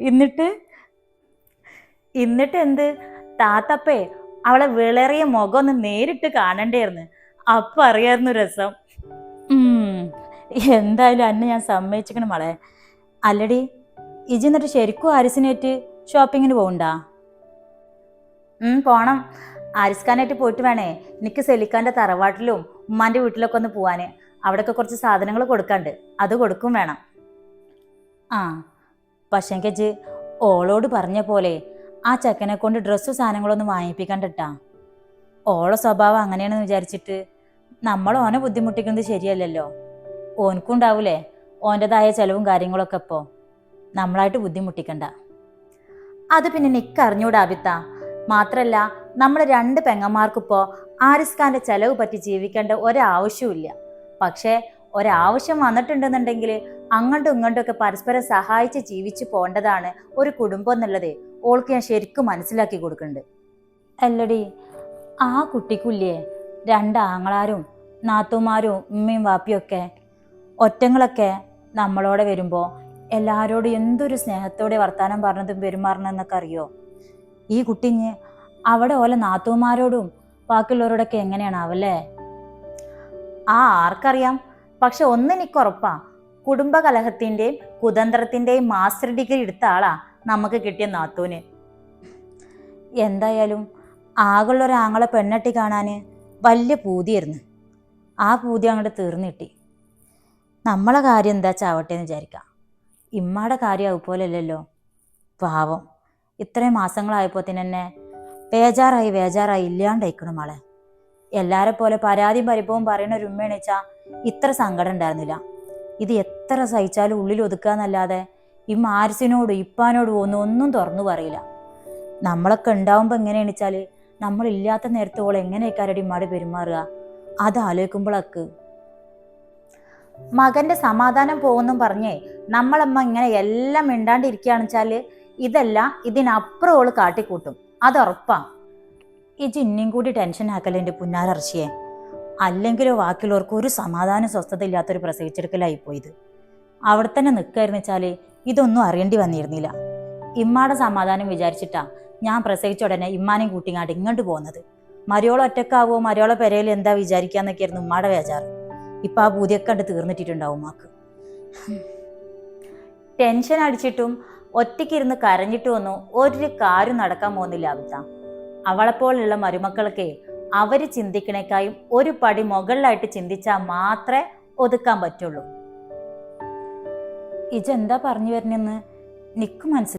എന്നിട്ട്? എന്നിട്ട് എന്ത്? താത്തപ്പേ അവളെ വിളറിയ മുഖം ഒന്ന് നേരിട്ട് കാണണ്ടേർന്ന്. അപ്പൊ അറിയായിരുന്നു രസം. എന്തായാലും അന്നെ ഞാൻ സമ്മതിച്ചിക്കണം മോളെ. അല്ലടി ഇജി എന്നിട്ട് ശരിക്കും ആരിസിനേറ്റ് ഷോപ്പിങ്ങിന് പോകണ്ടാ പോണം. ആരിസ്ഖാനായിട്ട് പോയിട്ട് വേണേ. എനിക്ക് സെലിക്കാന്റെ തറവാട്ടിലും ഉമ്മാന്റെ വീട്ടിലൊക്കെ ഒന്ന് പോവാന്. അവിടെയൊക്കെ കുറച്ച് സാധനങ്ങൾ കൊടുക്കാണ്ട്. അത് കൊടുക്കും വേണം. ആ. പക്ഷെങ്കജ് ഓളോട് പറഞ്ഞ പോലെ ആ ചെക്കനെ കൊണ്ട് ഡ്രസ്സും സാധനങ്ങളൊന്നും വാങ്ങിപ്പിക്കണ്ടട്ടാ. ഓളെ സ്വഭാവം അങ്ങനെയാണെന്ന് വിചാരിച്ചിട്ട് നമ്മൾ ഓനെ ബുദ്ധിമുട്ടിക്കുന്നത് ശരിയല്ലല്ലോ. ഓനക്കും ഉണ്ടാവൂലേ ഓന്റെതായ ചെലവും കാര്യങ്ങളൊക്കെ ഇപ്പോൾ നമ്മളായിട്ട് ബുദ്ധിമുട്ടിക്കണ്ട. അത് പിന്നെ നിക്ക് അറിഞ്ഞൂടാ അബിത്ത മാത്രല്ല നമ്മൾ രണ്ട് പെങ്ങന്മാർക്കിപ്പോൾ ആരിസ് ഖാന്റെ ചെലവ് പറ്റി ജീവിക്കേണ്ട ഒരാവശ്യവും ഇല്ല പക്ഷേ ഒരാവശ്യം വന്നിട്ടുണ്ടെന്നുണ്ടെങ്കിൽ അങ്ങോട്ടും ഇങ്ങോട്ടും ഒക്കെ പരസ്പരം സഹായിച്ച് ജീവിച്ചു പോകേണ്ടതാണ് ഒരു കുടുംബം എന്നുള്ളത് ഓൾക്ക് ഞാൻ ശരിക്കും മനസ്സിലാക്കി കൊടുക്കുന്നുണ്ട്. അല്ലടി ആ കുട്ടിക്കുല്ലേ രണ്ട് ആങ്ങളാരും നാത്തുമാരും ഉമ്മയും വാപ്പിയൊക്കെ ഒറ്റങ്ങളൊക്കെ നമ്മളോടെ വരുമ്പോൾ എല്ലാവരോടും എന്തൊരു സ്നേഹത്തോടെ വർത്താനം പറഞ്ഞതും പെരുമാറണമെന്നൊക്കെ അറിയോ? ഈ കുട്ടിഞ്ഞ് അവിടെ ഓലെ നാത്തുമാരോടും ബാക്കിയുള്ളവരോടൊക്കെ എങ്ങനെയാണാവല്ലേ ആ ആർക്കറിയാം. പക്ഷെ ഒന്നിനിക്കുറപ്പാ കുടുംബകലഹത്തിന്റെയും കുതന്ത്രത്തിന്റെയും മാസ്റ്റർ ഡിഗ്രി എടുത്ത ആളാ നമുക്ക് കിട്ടിയ നാത്തൂന്. എന്തായാലും ആകുള്ള ആങ്ങളെ പെണ്ണട്ടി കാണാൻ വലിയ പൂതിയായിരുന്നു. ആ പൂതി അങ്ങോട്ട് തീർന്നു കിട്ടി. നമ്മളെ കാര്യം എന്താ ചാവട്ടെ എന്ന് വിചാരിക്കാം. ഇമ്മയുടെ കാര്യം അതുപോലെയല്ലല്ലോ. പാവം. ഇത്രയും മാസങ്ങളായപ്പോൾ തന്നെ ബേജാറായി ബേജാറായി ഇല്ലാണ്ടായിക്കണം മോളെ. എല്ലാരെ പോലെ പരാതിയും പരിഭവം പറയുന്ന ഒരു ഉമ്മയാണ് വെച്ചാൽ ഇത്ര സങ്കടം ഉണ്ടായിരുന്നില്ല. ഇത് എത്ര സഹിച്ചാലും ഉള്ളിൽ ഒതുക്കാന്നല്ലാതെ ഈ മാരിസിനോടും ഇപ്പാനോടും ഒന്നും ഒന്നും തുറന്നു പറയില്ല. നമ്മളൊക്കെ ഉണ്ടാവുമ്പോൾ എങ്ങനെയാണെന്ന് വെച്ചാൽ നമ്മളില്ലാത്ത നേരത്തെ എങ്ങനെയൊക്കെ മാടി പെരുമാറുക അത് ആലോചിക്കുമ്പോഴൊക്കെ മകന്റെ സമാധാനം പോകുന്നും പറഞ്ഞേ നമ്മളമ്മ ഇങ്ങനെ എല്ലാം മിണ്ടാണ്ടിരിക്കുകയാണെന്ന് വെച്ചാൽ ഇതല്ല ഇതിനപ്പുറം ഓൾ കാട്ടിക്കൂട്ടും. അതുറപ്പാ ഈ ജിന്നിയും കൂടി ടെൻഷൻ ആക്കല്ലേ എന്റെ പുന്നാരർച്ചിയെ? അല്ലെങ്കിലോ ബാക്കിയുള്ളവർക്ക് ഒരു സമാധാന സ്വസ്ഥത ഇല്ലാത്തൊരു പ്രസവിച്ചെടുക്കലായി പോയത്. അവിടെ തന്നെ നിൽക്കായിരുന്നു വെച്ചാൽ ഇതൊന്നും അറിയേണ്ടി വന്നിരുന്നില്ല. ഇമ്മാടെ സമാധാനം വിചാരിച്ചിട്ടാ ഞാൻ പ്രസവിച്ച ഉടനെ ഇമ്മാനെയും കൂട്ടിങ്ങാണ്ട് ഇങ്ങോട്ട് പോകുന്നത് മരിയോളം ഒറ്റക്കാവോ? മരിയോളെ പെരയിൽ എന്താ വിചാരിക്കാന്നൊക്കെയായിരുന്നു ഉമ്മാടെ വേജാറ് ഇപ്പം ആ പൂതിയൊക്കെ കണ്ട് തീർന്നിട്ടിട്ടുണ്ടാവും ഉമ്മാക്ക്. ടെൻഷൻ അടിച്ചിട്ടും ഒറ്റയ്ക്കിരുന്ന് കരഞ്ഞിട്ടും ഒന്നും ഒരു കാര്യം നടക്കാൻ പോകുന്നില്ല അവിത്ത അവളെപ്പോലുള്ള മരുമക്കൾക്ക് അവർ ചിന്തിക്കണേക്കായും ഒരു പടി മുകളിലായിട്ട് ചിന്തിച്ചാൽ മാത്രമേ ഒതുക്കാൻ പറ്റുള്ളൂ. ഇജെന്താ പറഞ്ഞു വരുന്നെന്ന് നിക്ക് മനസ്സിലായി